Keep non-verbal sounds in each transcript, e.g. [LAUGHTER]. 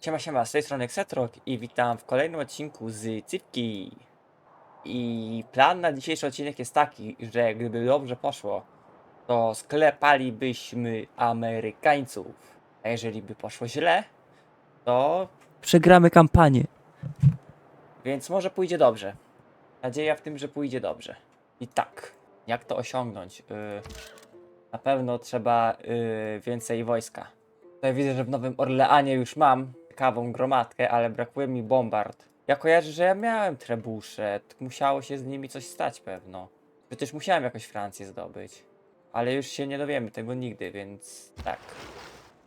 Siema, siema, z tej strony Xetrok i witam w kolejnym odcinku z Cypki. I plan na dzisiejszy odcinek jest taki, że gdyby dobrze poszło, to sklepalibyśmy Amerykańców. A jeżeli by poszło źle, to Przegramy kampanię. Więc może pójdzie dobrze. Nadzieja w tym, że pójdzie dobrze. I tak, jak to osiągnąć? Yy, na pewno trzeba yy, więcej wojska. Tutaj widzę, że w Nowym Orleanie już mam ciekawą gromadkę, ale brakuje mi bombard. Ja kojarzę, że ja miałem trebusze. Musiało się z nimi coś stać pewno. Przecież musiałem jakoś Francję zdobyć. Ale już się nie dowiemy tego nigdy, więc tak.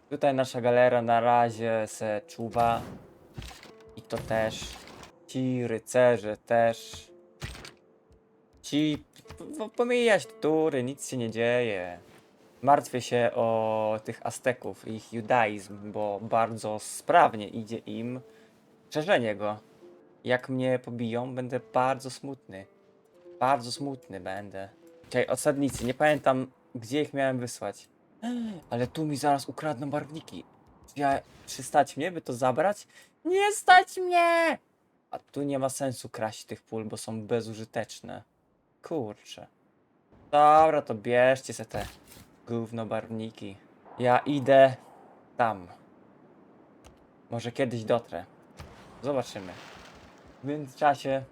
Tutaj nasza galera na razie se czuwa. I to też. Ci rycerze też. Ci. Pomijać tury, nic się nie dzieje. Martwię się o tych Azteków, ich judaizm, bo bardzo sprawnie idzie im szerzenie go. Jak mnie pobiją, będę bardzo smutny. Bardzo smutny będę. Czekaj, osadnicy, nie pamiętam gdzie ich miałem wysłać. Ale tu mi zaraz ukradną barwniki. Ja, czy stać mnie, by to zabrać? Nie stać mnie! A tu nie ma sensu kraść tych pól, bo są bezużyteczne. Kurczę. Dobra, to bierzcie se te gówno barwniki. Ja idę tam. Może kiedyś dotrę. Zobaczymy. W międzyczasie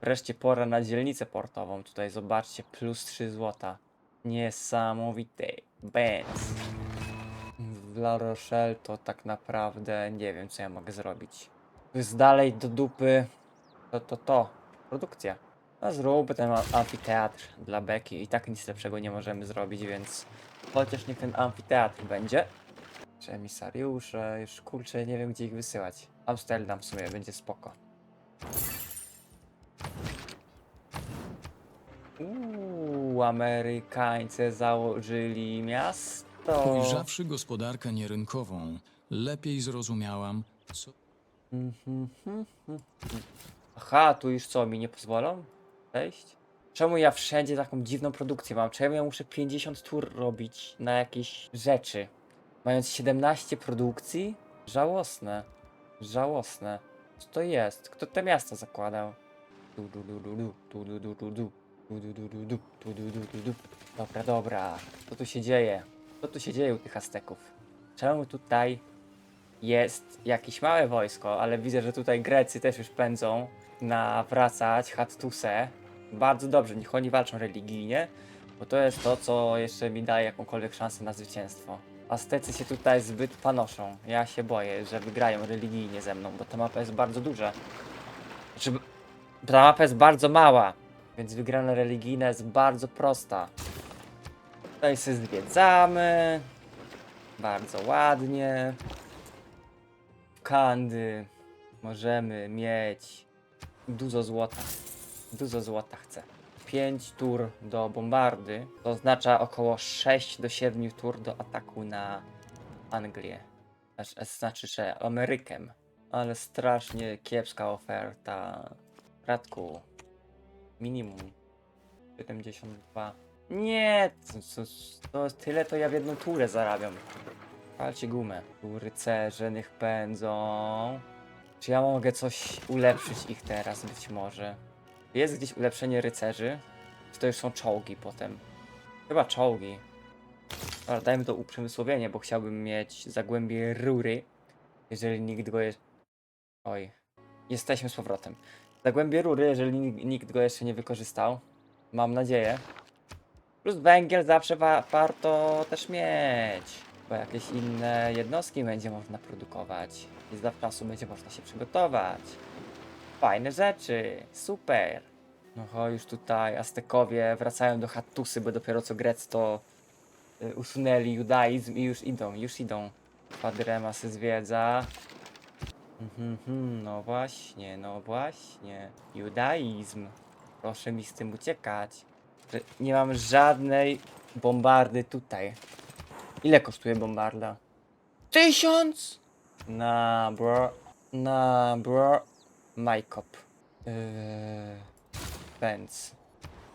wreszcie pora na dzielnicę portową. Tutaj zobaczcie, plus 3 złota. Niesamowite. Benz. W La Rochelle to tak naprawdę nie wiem, co ja mogę zrobić. Tu jest dalej do dupy to, to, to. Produkcja. No zróbmy ten am- amfiteatr dla Beki. I tak nic lepszego nie możemy zrobić, więc chociaż niech ten amfiteatr będzie. Czy emisariusze, już kurczę, nie wiem gdzie ich wysyłać. Amsterdam w sumie będzie spoko. Uuu, Amerykańcy założyli miasto. Ujrzawszy gospodarkę nierynkową, lepiej zrozumiałam, co Mhm, mhm, mhm. Aha, tu już co, mi nie pozwolą wejść? Czemu ja wszędzie taką dziwną produkcję mam? Czemu ja muszę 50 tur robić na jakieś rzeczy? Mając 17 produkcji? Żałosne. Żałosne. Co to jest? Kto te miasta zakładał? Dobra, dobra. Co tu się dzieje? Co tu się dzieje u tych Azteków? Czemu tutaj jest jakieś małe wojsko, ale widzę, że tutaj Grecy też już pędzą nawracać Hattusę. Bardzo dobrze, niech oni walczą religijnie, bo to jest to, co jeszcze mi daje jakąkolwiek szansę na zwycięstwo. Aztecy się tutaj zbyt panoszą. Ja się boję, że wygrają religijnie ze mną, bo ta mapa jest bardzo duża. Znaczy, ta mapa jest bardzo mała, więc wygrana religijna jest bardzo prosta. Tutaj się zwiedzamy. Bardzo ładnie kandy możemy mieć dużo złota. Dużo złota chcę. 5 tur do bombardy to oznacza około 6 do 7 tur do ataku na Anglię. Znaczy, znaczy że Amerykę. Ale strasznie kiepska oferta. Radku. Minimum 72. Nie, to, to tyle to ja w jedną turę zarabiam. Palcie gumę. Tu rycerze niech pędzą. Czy ja mogę coś ulepszyć ich teraz być może? Jest gdzieś ulepszenie rycerzy? Czy to już są czołgi potem? Chyba czołgi. Ale dajmy to uprzemysłowienie, bo chciałbym mieć zagłębie rury. Jeżeli nikt go jest... Oj. Jesteśmy z powrotem. Zagłębie rury, jeżeli nikt go jeszcze nie wykorzystał. Mam nadzieję. Plus węgiel zawsze wa- warto też mieć. Bo jakieś inne jednostki będzie można produkować. I z czasu będzie można się przygotować. Fajne rzeczy, super. No cho, już tutaj Aztekowie wracają do Hattusy, bo dopiero co Grecy to y, usunęli judaizm i już idą, już idą. Padrema się zwiedza. Mhm, mhm, no właśnie, no właśnie. Judaizm. Proszę mi z tym uciekać. Że nie mam żadnej bombardy tutaj. Ile kosztuje bombarda? Tysiąc! Na bro. Na bro. Majkop. Yy.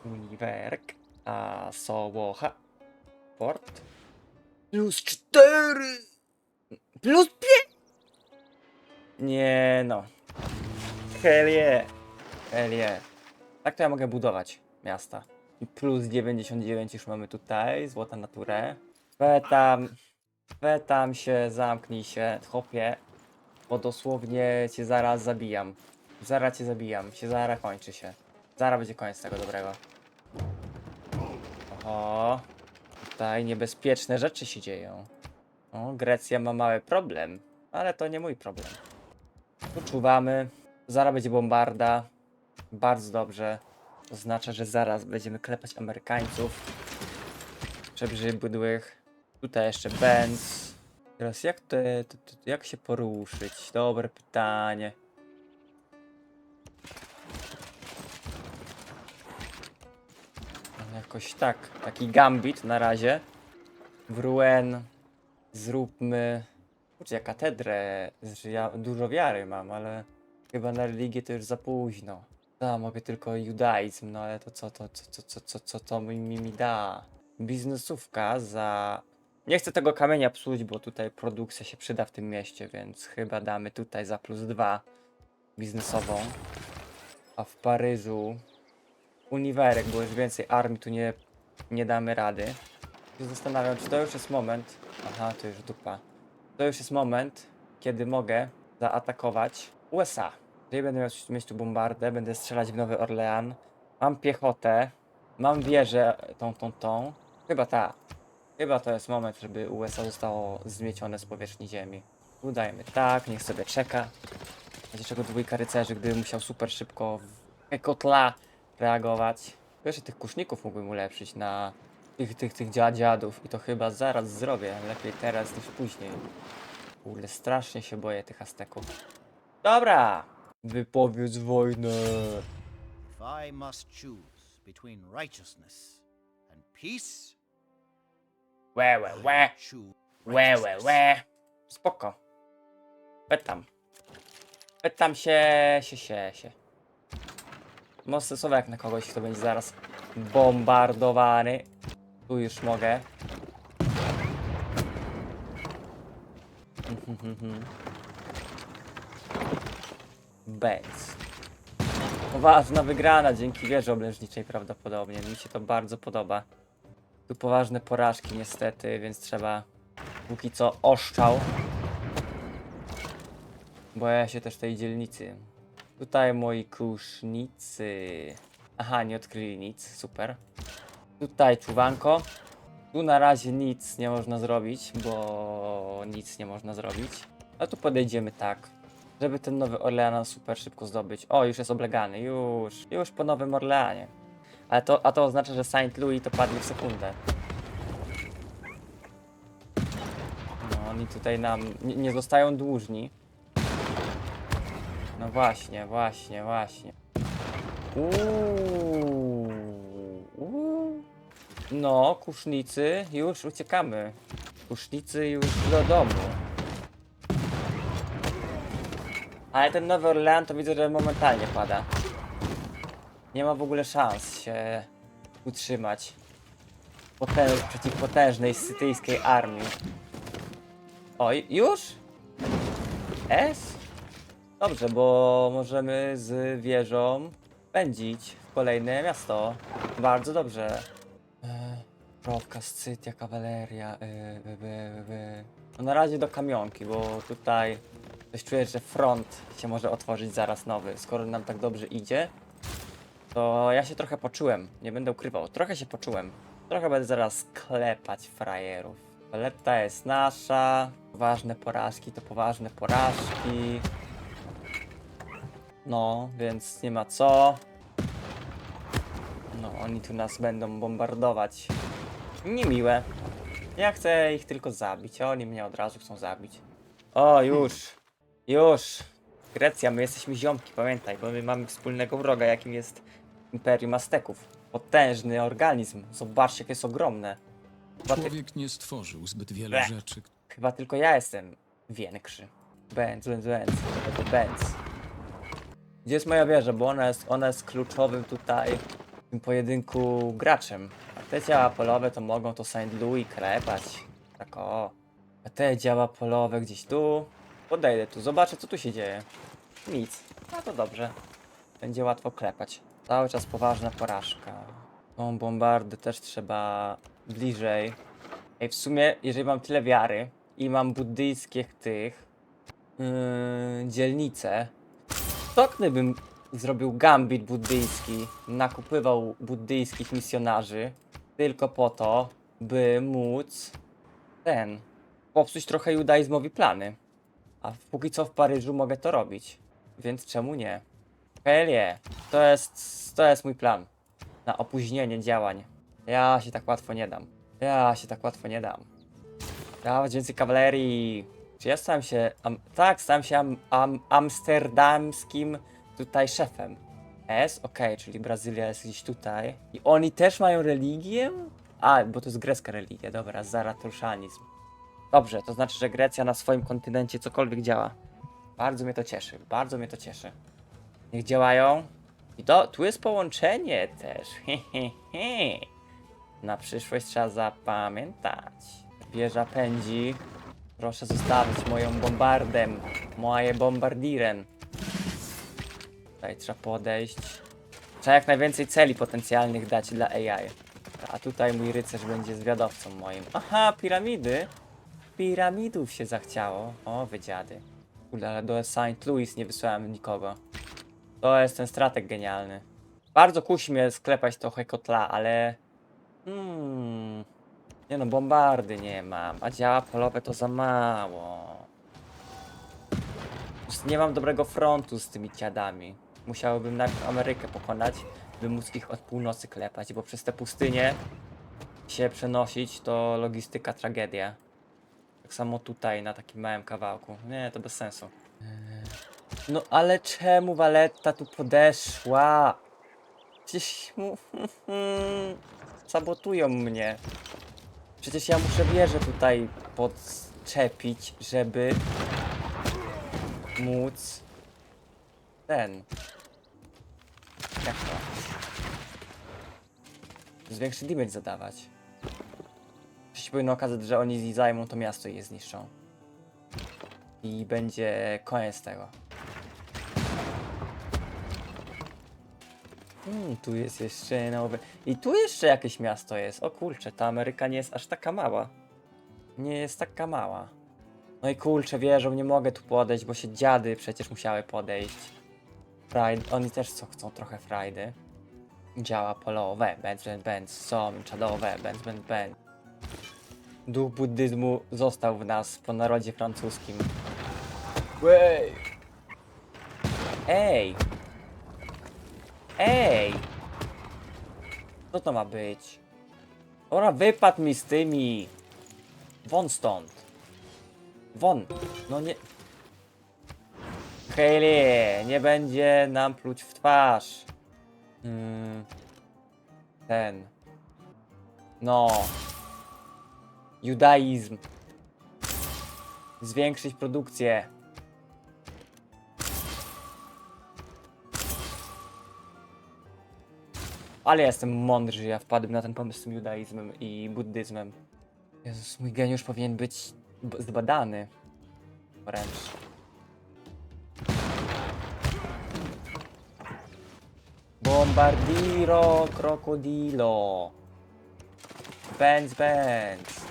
Uniwerk. A Sołocha. Port. Plus cztery! Plus pięć! Nie no. Hell yeah. Yeah. Tak to ja mogę budować miasta. I plus 99 już mamy tutaj, złota naturę. We tam, we tam się, zamknij się, chopie. Bo dosłownie cię zaraz zabijam. Zaraz cię zabijam, się zaraz kończy się. Zaraz będzie koniec tego dobrego. Oho. Tutaj niebezpieczne rzeczy się dzieją. O, Grecja ma mały problem, ale to nie mój problem. Tu. Zaraz będzie bombarda. Bardzo dobrze. Oznacza, że zaraz będziemy klepać Amerykańców. Przebrzydłych. Tutaj jeszcze Benz. Teraz jak to, to, to, jak się poruszyć? Dobre pytanie. Jakoś tak. Taki gambit na razie. W Rouen zróbmy. Kurczę, ja katedrę. Ja dużo wiary mam, ale chyba na religię to już za późno. Da, mogę tylko judaizm, no ale to co, to co, co, co, co, co to mi, mi da? Biznesówka za... Nie chcę tego kamienia psuć, bo tutaj produkcja się przyda w tym mieście, więc chyba damy tutaj za plus dwa biznesową. A w Paryżu uniwerek, bo już więcej armii tu nie, nie damy rady. Się Zastanawiam, czy to już jest moment. Aha, to już dupa. To już jest moment, kiedy mogę zaatakować USA. Jeżeli będę miał mieć tu bombardę, będę strzelać w Nowy Orlean. Mam piechotę, mam wieżę tą, tą, tą. Chyba ta. Chyba to jest moment, żeby USA zostało zmiecione z powierzchni ziemi. Udajmy tak, niech sobie czeka. Będzie czego dwójka rycerzy, gdyby musiał super szybko w kotla reagować. Jeszcze tych kuszników mógłbym ulepszyć na tych, tych, tych dzia- dziadów i to chyba zaraz zrobię. Lepiej teraz niż później. Kurde, strasznie się boję tych Azteków. Dobra! Wypowiedz wojnę. I must choose between righteousness and peace, Łe, łe, łe. Łe, łe, łe. Spoko. Pytam. Pytam się, się, się, się. Mocne słowa jak na kogoś, kto będzie zaraz bombardowany. Tu już mogę. [LAUGHS] Bez. Poważna wygrana dzięki wieży oblężniczej prawdopodobnie. Mi się to bardzo podoba. Tu poważne porażki niestety, więc trzeba póki co oszczał. Boję się też tej dzielnicy. Tutaj moi kusznicy. Aha, nie odkryli nic, super. Tutaj czuwanko. Tu na razie nic nie można zrobić, bo nic nie można zrobić. A tu podejdziemy tak, żeby ten nowy Orlean super szybko zdobyć. O, już jest oblegany, już, już po nowym Orleanie. Ale to, a to oznacza, że Saint Louis to padnie w sekundę. No, oni tutaj nam nie, nie zostają dłużni. No właśnie, właśnie, właśnie. Uuu, uuu. No, kusznicy, już uciekamy. Kusznicy już do domu. Ale ten Nowy Orlean to widzę, że momentalnie pada. Nie ma w ogóle szans się utrzymać. Potęż, przeciw potężnej sytyjskiej armii. Oj, już? S? Dobrze, bo możemy z wieżą pędzić w kolejne miasto. Bardzo dobrze. Eee, Prowka, Scytia, kawaleria. Yy. No na razie do kamionki, bo tutaj coś czuję, że front się może otworzyć zaraz nowy. Skoro nam tak dobrze idzie, to ja się trochę poczułem. Nie będę ukrywał. Trochę się poczułem. Trochę będę zaraz klepać frajerów. Paleta jest nasza. Poważne porażki to poważne porażki. No, więc nie ma co. No, oni tu nas będą bombardować. Niemiłe. Ja chcę ich tylko zabić, a oni mnie od razu chcą zabić. O, już. Już. Grecja, my jesteśmy ziomki, pamiętaj, bo my mamy wspólnego wroga, jakim jest Imperium Azteków. Potężny organizm. Zobaczcie, jakie jest ogromne. Chyba, ty, Człowiek nie stworzył zbyt wielu Ble. rzeczy, chyba tylko ja jestem większy. Benz, Benz, Benz. Benz. Gdzie jest moja wieża? Bo ona jest, ona jest kluczowym tutaj w tym pojedynku graczem. A te działa polowe to mogą to St. Louis klepać. Tak o. A te działa polowe gdzieś tu. Podejdę tu, zobaczę co tu się dzieje. Nic. No to dobrze. Będzie łatwo klepać. Cały czas poważna porażka. Tą bombardy też trzeba bliżej. Ej, w sumie, jeżeli mam tyle wiary i mam buddyjskich tych yy, dzielnice, to gdybym zrobił gambit buddyjski, nakupywał buddyjskich misjonarzy tylko po to, by móc ten popsuć trochę judaizmowi plany. A póki co w Paryżu mogę to robić, więc czemu nie? Helie, to jest, to jest mój plan na opóźnienie działań. Ja się tak łatwo nie dam. Ja się tak łatwo nie dam. Dawać więcej kawalerii. Czy ja stałem się. Am, tak, stałem się am, am, amsterdamskim tutaj szefem. S, okej, czyli Brazylia jest gdzieś tutaj. I oni też mają religię? A, bo to jest grecka religia, dobra, zaratuszanizm. Dobrze, to znaczy, że Grecja na swoim kontynencie cokolwiek działa. Bardzo mnie to cieszy, bardzo mnie to cieszy. Niech działają. I to, tu jest połączenie też. He, he, he. Na przyszłość trzeba zapamiętać. Wieża pędzi. Proszę zostawić moją bombardem. Moje bombardiren. Tutaj trzeba podejść. Trzeba jak najwięcej celi potencjalnych dać dla AI. A tutaj mój rycerz będzie zwiadowcą moim. Aha, piramidy. Piramidów się zachciało. O, wydziady. Kurde, ale do St. Louis nie wysłałem nikogo. To jest ten strateg genialny. Bardzo kusi mnie sklepać trochę kotla, ale... Hmm... Nie no, bombardy nie mam, a działa polowe to za mało. Prostu Nie mam dobrego frontu z tymi dziadami. Musiałbym najpierw Amerykę pokonać, by móc ich od północy klepać, bo przez te pustynie się przenosić to logistyka tragedia. Tak samo tutaj, na takim małym kawałku. Nie, to bez sensu. No ale czemu Waletta tu podeszła? Przecież mu... [LAUGHS] sabotują mnie. Przecież ja muszę wieżę tutaj podczepić, żeby móc ten. Jak to? Zwiększy damage zadawać. Przecież powinno okazać, że oni zajmą to miasto i je zniszczą. I będzie koniec tego. Hmm, tu jest jeszcze nowe. I tu jeszcze jakieś miasto jest. O kurczę, ta Ameryka nie jest aż taka mała. Nie jest taka mała. No i kurczę, wierzą, nie mogę tu podejść, bo się dziady przecież musiały podejść. Friday, oni też co chcą trochę frajdy. Działa polowe, benz, benz, benz, są czadowe, benz, benz, benz. Duch buddyzmu został w nas po narodzie francuskim. Wej! Ej! Ej! Co to ma być? Ora, wypadł mi z tymi! Won stąd! Won! No nie... Hayley, nie będzie nam pluć w twarz. Hmm. Ten. No. Judaizm. Zwiększyć produkcję. Ale ja jestem mądry, że ja wpadłem na ten pomysł z tym judaizmem i buddyzmem. Jezus, mój geniusz powinien być zbadany. Wręcz. Bombardiro krokodilo. Benz, benz.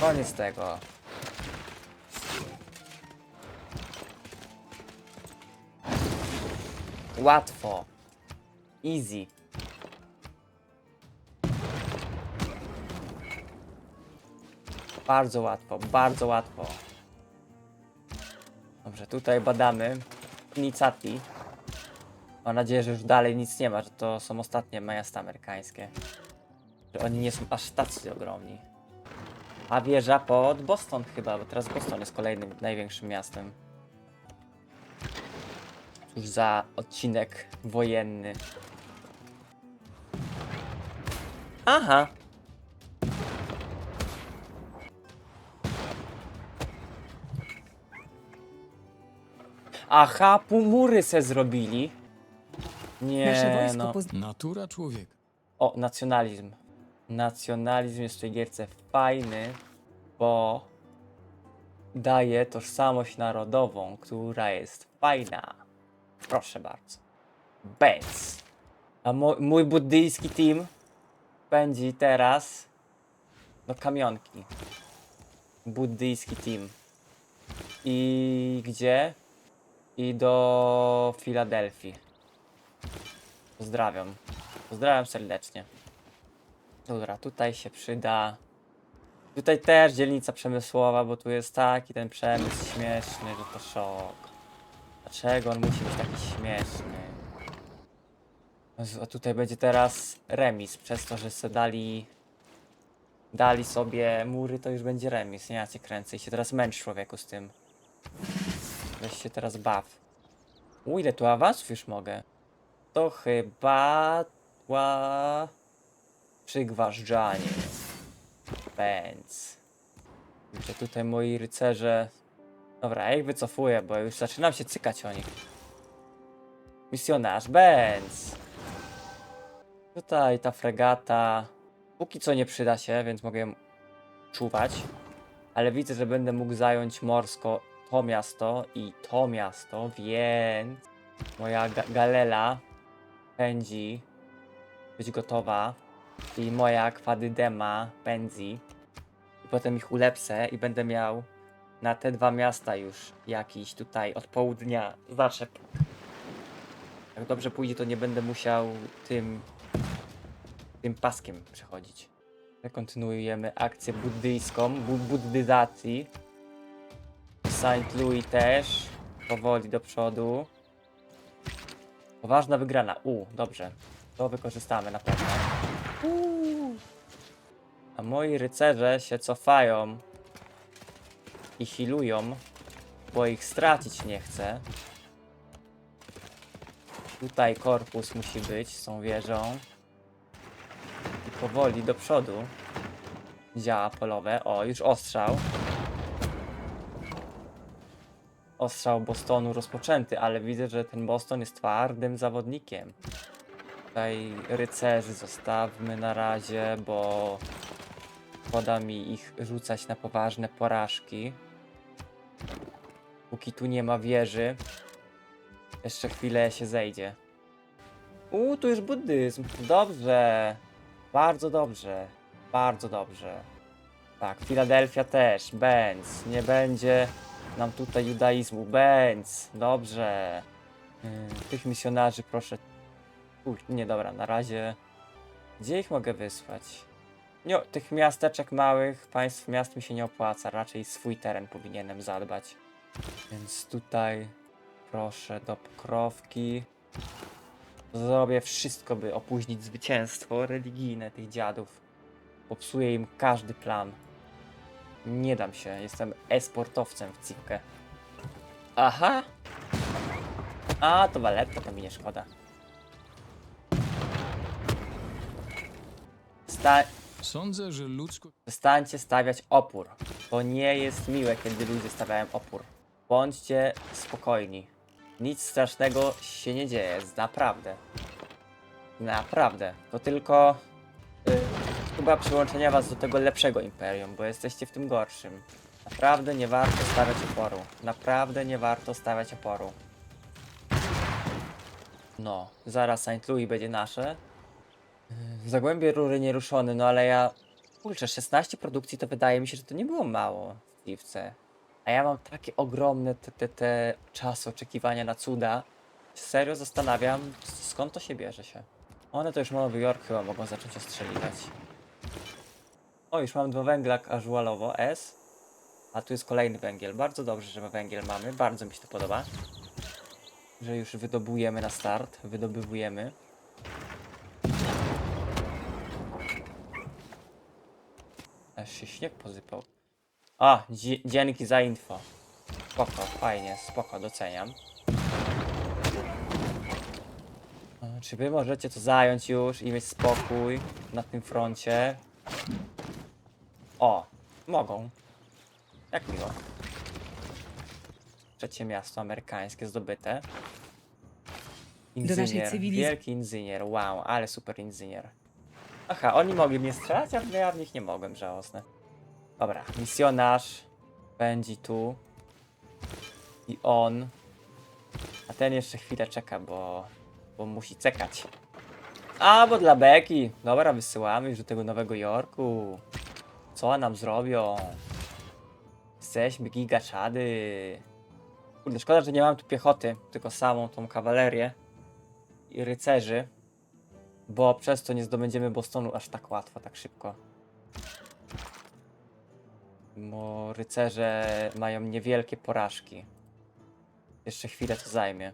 Koniec tego. Łatwo. Easy. Bardzo łatwo, bardzo łatwo. Dobrze, tutaj badamy Nicati. Mam nadzieję, że już dalej nic nie ma, że to są ostatnie miasta amerykańskie. Że oni nie są aż tacy ogromni. A wieża pod Boston chyba, bo teraz Boston jest kolejnym największym miastem. Cóż za odcinek wojenny. Aha. Aha, półmury se zrobili. Nasze Nie, wojsko no. poz... Natura człowieka. O, nacjonalizm. Nacjonalizm jest w tej gierce fajny, bo daje tożsamość narodową, która jest fajna. Proszę bardzo. Bez. A mo- mój buddyjski team pędzi teraz do kamionki. Buddyjski team. I gdzie? I do Filadelfii. Pozdrawiam. Pozdrawiam serdecznie. Dobra, tutaj się przyda. Tutaj też dzielnica przemysłowa, bo tu jest taki ten przemysł śmieszny, że to szok. Dlaczego on musi być taki śmieszny? A tutaj będzie teraz remis, przez to, że se dali dali sobie mury, to już będzie remis. Nie, ja cię kręcę i się teraz męcz człowieku z tym. Weź się teraz baw. U, ile tu awansów już mogę? To chyba... Ła... Przygważdżanie. Bęc. Widzę tutaj moi rycerze... Dobra, ja ich wycofuję, bo już zaczynam się cykać o nich. Misjonarz, Benz. Tutaj ta fregata. Póki co nie przyda się, więc mogę ją czuwać. Ale widzę, że będę mógł zająć morsko to miasto i to miasto, więc moja ga galela pędzi być gotowa i moja kwadydema pędzi i potem ich ulepsę i będę miał na te dwa miasta już jakiś tutaj od południa zaczep. Jak dobrze pójdzie, to nie będę musiał tym tym paskiem przechodzić. Kontynuujemy akcję buddyjską, bu buddyzacji. St. Louis też. Powoli do przodu. Poważna wygrana. U, dobrze. To wykorzystamy na pewno. A moi rycerze się cofają i healują, bo ich stracić nie chcę. Tutaj korpus musi być z tą wieżą. Powoli do przodu. Działa polowe. O, już ostrzał. Ostrzał Bostonu rozpoczęty, ale widzę, że ten Boston jest twardym zawodnikiem. Tutaj rycerzy zostawmy na razie, bo szkoda mi ich rzucać na poważne porażki. Póki tu nie ma wieży, jeszcze chwilę się zejdzie. Uuu, tu już buddyzm. Dobrze. Bardzo dobrze. Bardzo dobrze. Tak, Filadelfia też. Benz. Nie będzie nam tutaj judaizmu. Benz. Dobrze. Ym, Tych misjonarzy proszę. Uj, nie dobra, na razie. Gdzie ich mogę wysłać? Nie, tych miasteczek małych, państw miast mi się nie opłaca. Raczej swój teren powinienem zadbać. Więc tutaj proszę do pokrowki. Zrobię wszystko, by opóźnić zwycięstwo religijne tych dziadów. Popsuję im każdy plan. Nie dam się, jestem e-sportowcem w cipkę. Aha! A, to waletta, to mi nie szkoda. Sta Sądzę, że ludzko... Przestańcie stawiać opór, bo nie jest miłe, kiedy ludzie stawiają opór. Bądźcie spokojni. Nic strasznego się nie dzieje, naprawdę. Naprawdę. To tylko y, próba przyłączenia was do tego lepszego imperium, bo jesteście w tym gorszym. Naprawdę nie warto stawiać oporu. Naprawdę nie warto stawiać oporu. No, zaraz St. Louis będzie nasze. Y, Zagłębie rury nieruszone, no ale ja Kurczę, 16 produkcji to wydaje mi się, że to nie było mało w piwce. A ja mam takie ogromne te, te, te czasy oczekiwania na cuda. Serio zastanawiam, skąd to się bierze się. One to już Nowy Jork chyba mogą zacząć ostrzeliwać. O, już mam dwa węgla casualowo, S. A tu jest kolejny węgiel. Bardzo dobrze, że węgiel mamy. Bardzo mi się to podoba. Że już wydobujemy na start. Wydobywujemy. Aż się śnieg pozypał. A, dzięki za info. Spoko, fajnie, spoko, doceniam. E, Czy wy możecie to zająć już i mieć spokój na tym froncie? O, mogą. Jak miło. Trzecie miasto amerykańskie zdobyte. Inżynier, wielki inżynier, wow, ale super inżynier. Aha, oni mogli mnie strzelać, a ja w nich nie mogłem, żałosne. Dobra, misjonarz. Pędzi tu. I on. A ten jeszcze chwilę czeka, bo, bo musi czekać. A, bo dla Beki. Dobra, wysyłamy już do tego Nowego Jorku. Co nam zrobią? Jesteśmy gigaczady. Kurde, szkoda, że nie mam tu piechoty, tylko samą tą kawalerię i rycerzy, bo przez to nie zdobędziemy Bostonu aż tak łatwo, tak szybko. Bo rycerze mają niewielkie porażki. Jeszcze chwilę to zajmie.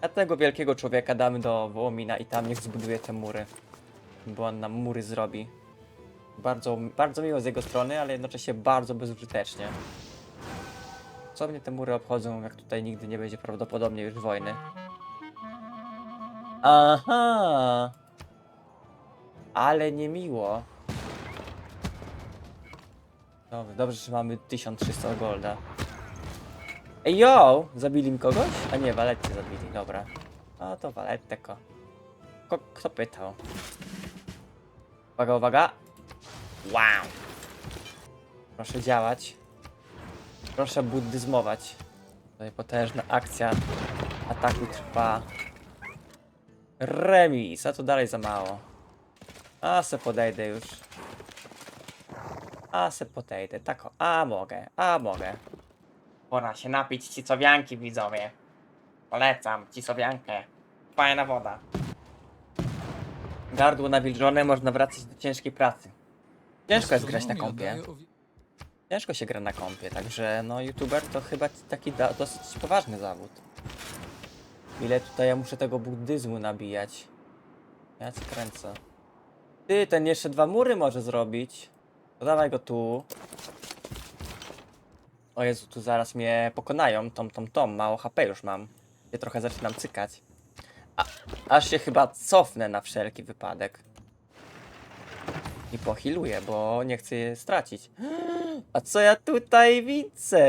A tego wielkiego człowieka damy do Wołomina i tam niech zbuduje te mury. Bo on nam mury zrobi. Bardzo, bardzo miło z jego strony, ale jednocześnie bardzo bezużytecznie. Co mnie te mury obchodzą, jak tutaj nigdy nie będzie prawdopodobnie już wojny? Aha! Ale niemiło. Dobrze, dobrze, że mamy 1300 golda. Ej, yo! Zabili mi kogoś? A nie, Waletę zabili, dobra. A to Waletę ko. ko. Kto pytał? Uwaga, uwaga! Wow! Proszę działać. Proszę buddyzmować. Tutaj potężna akcja ataku trwa. Remis, a to dalej za mało. A se podejdę już. A se podejdę, tak o. A mogę, a mogę. Pora się napić cicowianki, widzowie. Polecam cicowiankę. Fajna woda. Gardło nawilżone, można wracać do ciężkiej pracy. Ciężko jest grać na wi- Ciężko się gra na kompie, także no youtuber to chyba taki dosyć poważny zawód. Ile tutaj ja muszę tego buddyzmu nabijać. Ja cię kręcę. Ty, ten jeszcze dwa mury może zrobić. To dawaj go tu. O Jezu, tu zaraz mnie pokonają. Tom, tom, tom. Mało HP już mam. Ja trochę zaczynam cykać. A, aż się chyba cofnę na wszelki wypadek. I pohiluję, bo nie chcę je stracić. [GASPS] A co ja tutaj widzę?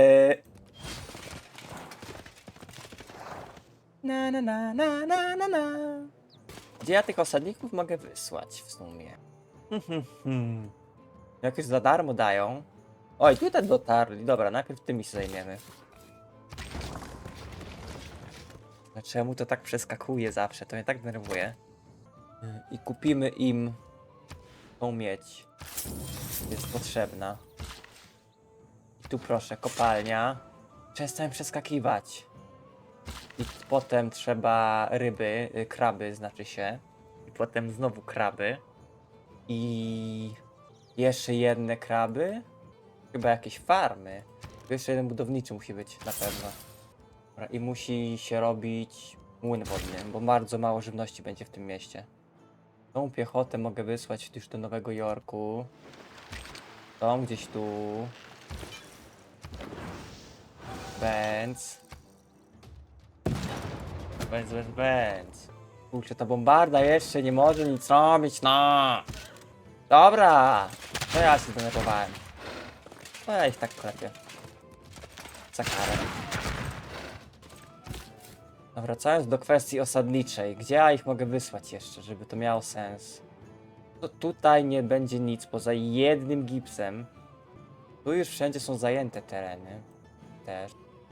Na na na na na na na. Gdzie ja tych osadników mogę wysłać w sumie? [LAUGHS] Hmm, hmm, hmm. Jakoś za darmo dają. Oj, tutaj dotarli. Dobra, najpierw tymi się zajmiemy. Czemu to tak przeskakuje zawsze? To mnie tak denerwuje. I kupimy im tą miedź. Jest potrzebna. I tu proszę, kopalnia. Przestań przeskakiwać. I potem trzeba ryby, y, kraby znaczy się. I potem znowu kraby. I jeszcze jedne kraby. Chyba jakieś farmy. Jeszcze jeden budowniczy musi być na pewno. I musi się robić młyn wodny, bo bardzo mało żywności będzie w tym mieście. Tą piechotę mogę wysłać już do Nowego Jorku. Tą gdzieś tu. Benz. Benz, benz, benz. Kurczę, ta bombarda jeszcze nie może nic robić, no. Dobra. To ja się zdenerwowałem. No ja ich tak klepię. Za karę. No wracając do kwestii osadniczej, gdzie ja ich mogę wysłać jeszcze, żeby to miało sens? To tutaj nie będzie nic poza jednym gipsem. Tu już wszędzie są zajęte tereny. Też.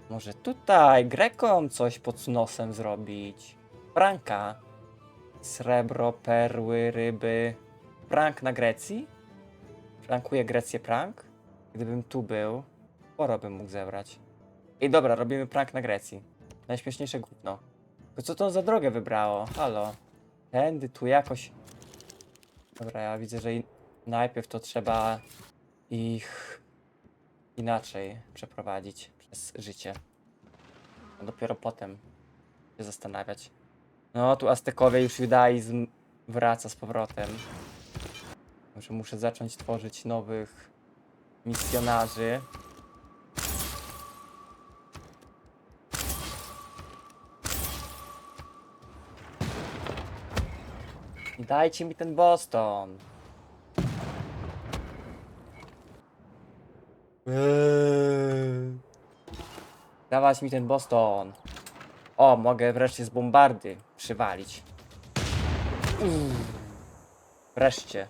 Może tutaj Grekom coś pod nosem zrobić. Franka. Srebro, perły, ryby. Prank na Grecji? Prankuje Grecję prank? Gdybym tu był, sporo bym mógł zebrać. I dobra, robimy prank na Grecji. Najśmieszniejsze gówno. To co to za drogę wybrało? Halo. Tędy, tu jakoś... Dobra, ja widzę, że najpierw to trzeba ich inaczej przeprowadzić przez życie. A dopiero potem się zastanawiać. No, tu Aztekowie już judaizm wraca z powrotem. Może muszę zacząć tworzyć nowych misjonarzy. I Dajcie mi ten Boston. Eee. Dawać mi ten Boston. O, mogę wreszcie z bombardy przywalić. Uff. Wreszcie.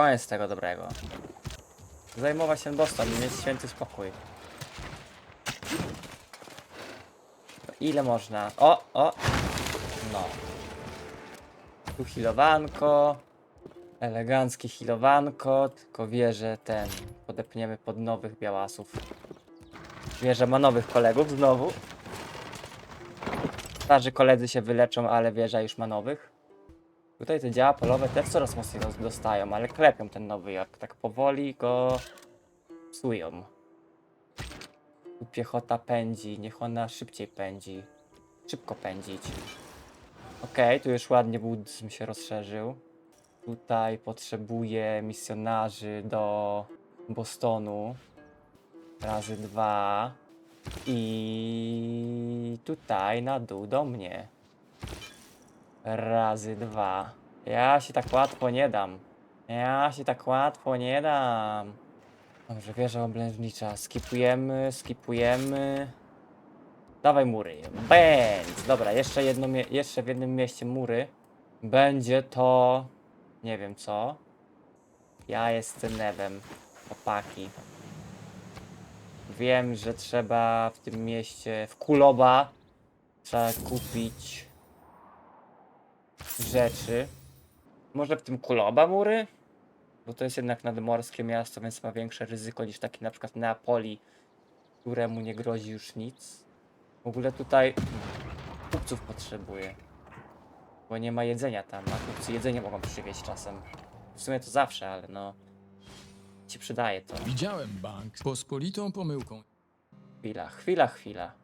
Koniec tego dobrego. Zajmować ten Boston i mieć święty spokój. Ile można? O, o! No. Tu healowanko. Eleganckie healowanko. Tylko wierzę ten. Podepniemy pod nowych białasów. Wierzę ma nowych kolegów znowu. Starzy koledzy się wyleczą, ale wieża już ma nowych. Tutaj te działa polowe też coraz mocniej dostają, ale klepią ten Nowy Jork. Tak powoli go psują. Tu piechota pędzi, niech ona szybciej pędzi. Szybko pędzić. Okej, tu już ładnie buddyzm się rozszerzył. Tutaj potrzebuję misjonarzy do Bostonu. Razy dwa. I tutaj na dół do mnie. Razy dwa. Ja się tak łatwo nie dam. Ja się tak łatwo nie dam. Dobrze, wieża oblężnicza. Skipujemy, skipujemy. Dawaj mury. Będz. Dobra, jeszcze, jedno jeszcze w jednym mieście mury. Będzie to... Nie wiem co. Ja jestem Nevem. Opaki. Wiem, że trzeba w tym mieście, w Kuloba, trzeba kupić rzeczy. Może w tym Kuloba mury? Bo to jest jednak nadmorskie miasto, więc ma większe ryzyko niż taki na przykład Neapoli, któremu nie grozi już nic. W ogóle tutaj kupców potrzebuję. Bo nie ma jedzenia tam, a kupcy jedzenie mogą przywieźć czasem. W sumie to zawsze, ale no... Ci przydaje to. Widziałem bank z pospolitą pomyłką. Chwila, chwila, chwila.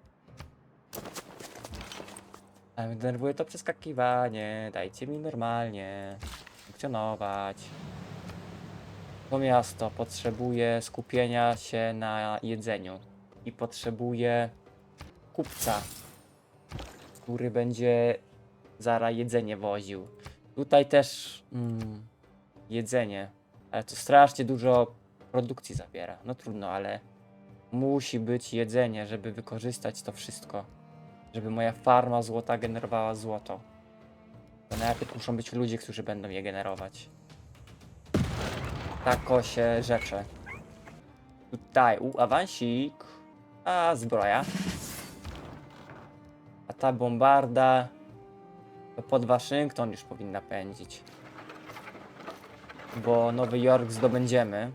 A mnie denerwuje to przeskakiwanie. Dajcie mi normalnie funkcjonować. To miasto potrzebuje skupienia się na jedzeniu i potrzebuje kupca, który będzie zara jedzenie woził. Tutaj też mm, jedzenie, ale to strasznie dużo produkcji zabiera. No trudno, ale musi być jedzenie, żeby wykorzystać to wszystko. Żeby moja farma złota generowała złoto. To najpierw muszą być ludzie, którzy będą je generować. Tako się rzeczy. Tutaj, u, awansik. A, zbroja. A ta bombarda to pod Waszyngton już powinna pędzić. Bo Nowy Jork zdobędziemy.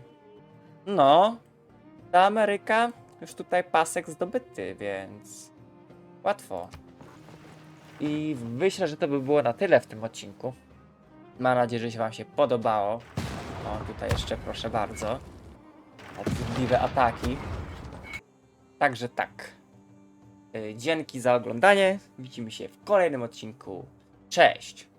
No, ta Ameryka już tutaj pasek zdobyty, więc łatwo. I myślę, że to by było na tyle w tym odcinku. Mam nadzieję, że się Wam się podobało. O, tutaj jeszcze proszę bardzo. Obrzydliwe ataki. Także tak. Y, Dzięki za oglądanie. Widzimy się w kolejnym odcinku. Cześć!